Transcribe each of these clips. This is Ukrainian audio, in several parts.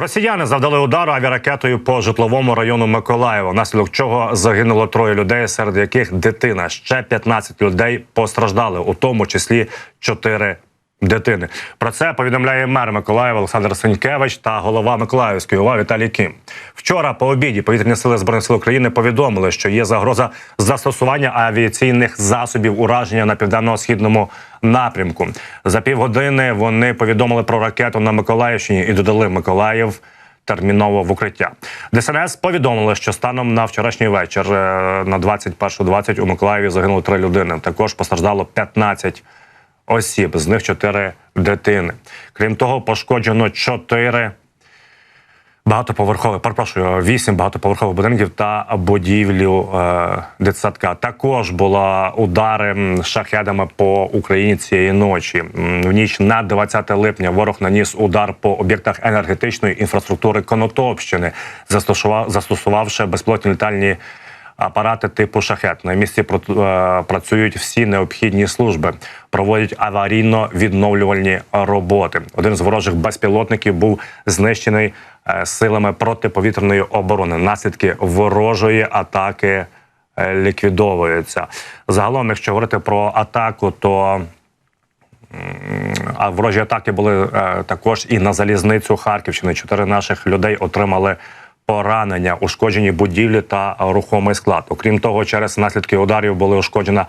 Росіяни завдали удару авіаракетою по житловому району Миколаєва, внаслідок чого загинуло троє людей, серед яких дитина. Ще 15 людей постраждали, у тому числі 4 дитини. Про це повідомляє мер Миколаєва Олександр Сенькевич та голова Миколаївської ОВА Віталій Кім. Вчора по обіді повітряні сили збройних сил України повідомили, що є загроза застосування авіаційних засобів ураження на південно-східному напрямку. За півгодини вони повідомили про ракету на Миколаївщині і додали Миколаїв терміново в укриття. ДСНС повідомили, що станом на вчорашній вечір е, на 21.20 у Миколаєві загинуло три людини. Також постраждало 15 осіб, з них 4 дитини. Крім того, пошкоджено 4 багатоповерхових, перепрошую, 8 багатоповерхових будинків та будівлю е, дитсадка. Також була удари шахедами по Україні цієї ночі. В ніч на 20 липня ворог наніс удар по об'єктах енергетичної інфраструктури Конотопщини, застосував, застосувавши безпілотні літальні апарати типу шахет. На місці е, працюють всі необхідні служби, проводять аварійно-відновлювальні роботи. Один з ворожих безпілотників був знищений е, силами протиповітряної оборони. Наслідки ворожої атаки е, ліквідовуються. Загалом, якщо говорити про атаку, то а ворожі атаки були також і на залізницю Харківщини. Чотири наших людей отримали поранення, ушкоджені будівлі та рухомий склад. Окрім того, через наслідки ударів були ушкоджена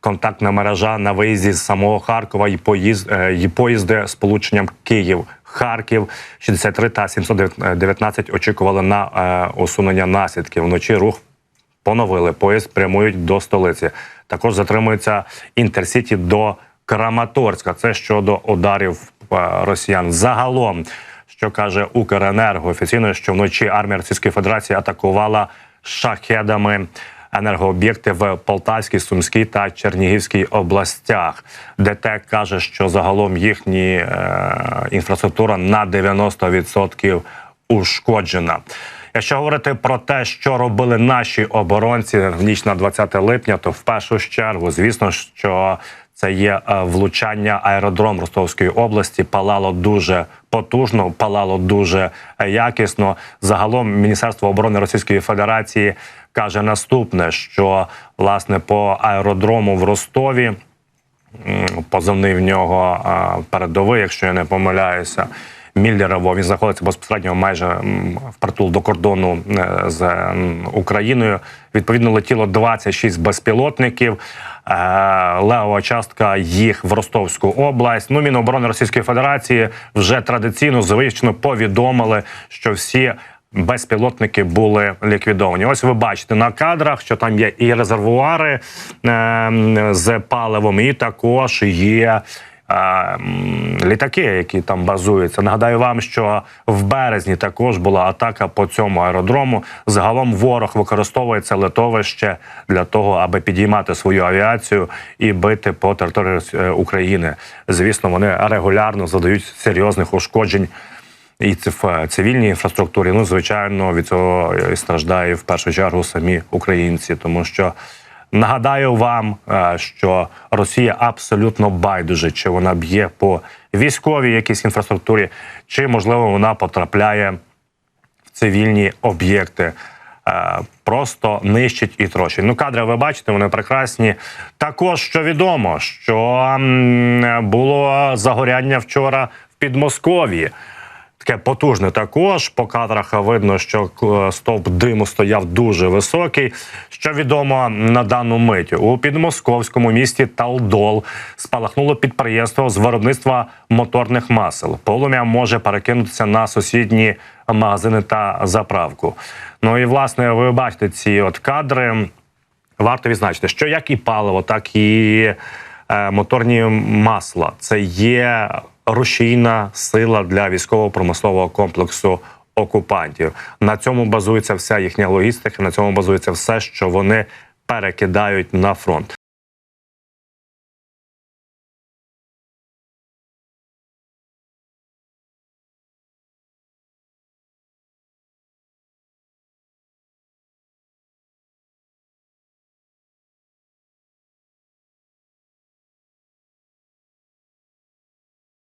контактна мережа на виїзді з самого Харкова і поїзд е, і поїзди з полученням Київ. Харків 63 та 719 очікували на е, усунення наслідків. Вночі рух поновили. Поїзд прямують до столиці. Також затримується інтерсіті до Краматорська. Це щодо ударів е, росіян. Загалом, що каже Укренерго, офіційно, що вночі армія Російської Федерації атакувала шахедами. Енергооб'єкти в Полтавській, Сумській та Чернігівській областях. ДТЕК каже, що загалом їхні е, інфраструктура на 90% ушкоджена. Якщо говорити про те, що робили наші оборонці в ніч на 20 липня, то в першу чергу, звісно, що це є е, влучання аеродром Ростовської області. Палало дуже потужно, палало дуже е, якісно. Загалом Міністерство оборони Російської Федерації каже наступне: що власне по аеродрому в Ростові позивний в нього а, передовий, якщо я не помиляюся. Міллерово він знаходиться безпосередньо майже впритул до кордону е, з Україною. Відповідно, летіло 26 безпілотників. Е, Левова частка їх в Ростовську область. Ну, Міноборони Російської Федерації вже традиційно звично повідомили, що всі безпілотники були ліквідовані. Ось ви бачите на кадрах, що там є і резервуари е, з паливом, і також є. Е, Літаки, які там базуються. Нагадаю вам, що в березні також була атака по цьому аеродрому. Загалом ворог використовує це литовище для того, аби підіймати свою авіацію і бити по території е, України. Звісно, вони регулярно задають серйозних ушкоджень і в цивільній інфраструктурі. Ну, звичайно, від цього і страждають в першу чергу самі українці, тому що. Нагадаю вам, е, що Росія абсолютно байдуже, чи вона б'є по військовій якійсь інфраструктурі, чи можливо вона потрапляє в цивільні об'єкти. Е, Просто нищить і трощить. Ну, кадри ви бачите, вони прекрасні. Також що відомо, що було загоряння вчора в Підмосков'ї. Таке потужне також. По кадрах видно, що е, стовп диму стояв дуже високий. Що відомо на дану мить у підмосковському місті Талдол спалахнуло підприємство з виробництва моторних масел. Полум'я може перекинутися на сусідні магазини та заправку. Ну і власне ви бачите ці от кадри. Варто відзначити, що як і паливо, так і е, моторні масла це є рушійна сила для військово-промислового комплексу окупантів. На цьому базується вся їхня логістика. На цьому базується все, що вони перекидають на фронт.